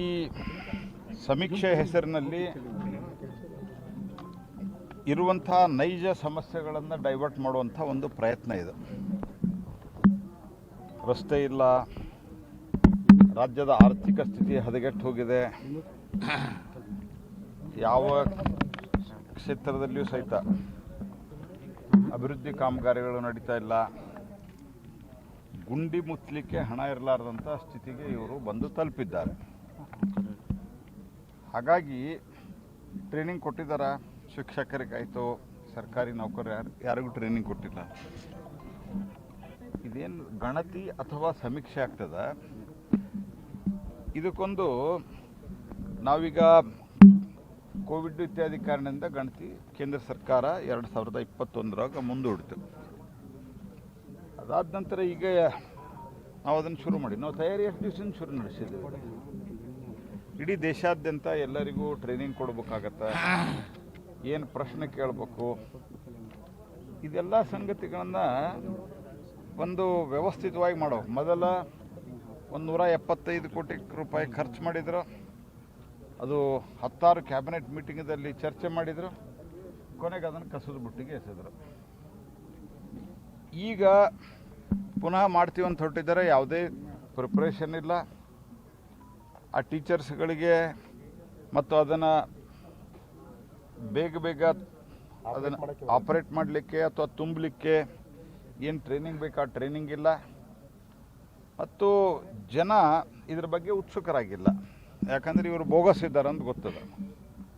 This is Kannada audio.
ಈ ಸಮೀಕ್ಷೆ ಹೆಸರಿನಲ್ಲಿ ಇರುವಂಥ ನೈಜ ಸಮಸ್ಯೆಗಳನ್ನು ಡೈವರ್ಟ್ ಮಾಡುವಂಥ ಒಂದು ಪ್ರಯತ್ನ ಇದು. ರಸ್ತೆ ಇಲ್ಲ, ರಾಜ್ಯದ ಆರ್ಥಿಕ ಸ್ಥಿತಿ ಹದಗೆಟ್ಟು ಹೋಗಿದೆ ಯಾವ ಕ್ಷೇತ್ರದಲ್ಲಿಯೂ ಸಹಿತ ಅಭಿವೃದ್ಧಿ ಕಾಮಗಾರಿಗಳು ನಡೀತಾ ಇಲ್ಲ. ಗುಂಡಿ ಮುಚ್ಚಲಿಕ್ಕೆ ಹಣ ಇರಲಾರದಂಥ ಸ್ಥಿತಿಗೆ ಇವರು ಬಂದು ತಲುಪಿದ್ದಾರೆ. ಹಾಗಾಗಿ ಟ್ರೈನಿಂಗ್ ಕೊಟ್ಟಿದ್ದಾರೆ? ಶಿಕ್ಷಕರಿಗಾಯಿತು ಸರ್ಕಾರಿ ನೌಕರ ಯಾರು ಯಾರಿಗೂ ಟ್ರೈನಿಂಗ್ ಕೊಟ್ಟಿಲ್ಲ. ಇದೇನು ಗಣತಿ ಅಥವಾ ಸಮೀಕ್ಷೆ ಆಗ್ತದ? ಇದಕ್ಕೊಂದು ನಾವೀಗ ಕೋವಿಡ್ ಇತ್ಯಾದಿ ಕಾರಣದಿಂದ ಗಣತಿ ಕೇಂದ್ರ ಸರ್ಕಾರ ಎರಡು ಸಾವಿರದ ಇಪ್ಪತ್ತೊಂದರಾಗ ಮುಂದೂಡಿತು. ಅದಾದ ನಂತರ ಈಗ ನಾವು ಅದನ್ನು ಶುರು ಮಾಡಿ ನಾವು ತಯಾರಿ ಎಷ್ಟು ದಿವಸ ಶುರು ನಡೆಸಿದ್ದೇವೆ ಇಡೀ ದೇಶಾದ್ಯಂತ ಎಲ್ಲರಿಗೂ ಟ್ರೈನಿಂಗ್ ಕೊಡ್ಬೇಕಾಗತ್ತೆ. ಏನು ಪ್ರಶ್ನೆ ಕೇಳಬೇಕು? ಇದೆಲ್ಲ ಸಂಗತಿಗಳನ್ನ ಒಂದು ವ್ಯವಸ್ಥಿತವಾಗಿ ಮಾಡೋ. ಮೊದಲ ಒಂದು ನೂರ ಎಪ್ಪತ್ತೈದು ಕೋಟಿ ರೂಪಾಯಿ ಖರ್ಚು ಮಾಡಿದ್ರು. ಅದು ಹತ್ತಾರು ಕ್ಯಾಬಿನೆಟ್ ಮೀಟಿಂಗದಲ್ಲಿ ಚರ್ಚೆ ಮಾಡಿದರು. ಕೊನೆಗೆ ಅದನ್ನು ಕಸದ ಬುಟ್ಟಿಗೆ ಎಸೆದರು. ಈಗ ಪುನಃ ಮಾಡ್ತೀವಂತ ಅಂತ ಹೊರಟಿದ್ದಾರೆ. ಯಾವುದೇ ಪ್ರಿಪ್ರೇಷನ್ ಇಲ್ಲ. ಆ ಟೀಚರ್ಸ್ಗಳಿಗೆ ಮತ್ತು ಅದನ್ನು ಬೇಗ ಬೇಗ ಅದನ್ನು ಆಪರೇಟ್ ಮಾಡಲಿಕ್ಕೆ ಅಥವಾ ತುಂಬಲಿಕ್ಕೆ ಏನು ಟ್ರೈನಿಂಗ್ ಬೇಕು ಆ ಟ್ರೈನಿಂಗ್ ಇಲ್ಲ. ಮತ್ತು ಜನ ಇದ್ರ ಬಗ್ಗೆ ಉತ್ಸುಕರಾಗಿಲ್ಲ. ಯಾಕಂದರೆ ಇವರು ಬೋಗಸ್ ಇದ್ದಾರೆ ಅಂತ ಗೊತ್ತದ.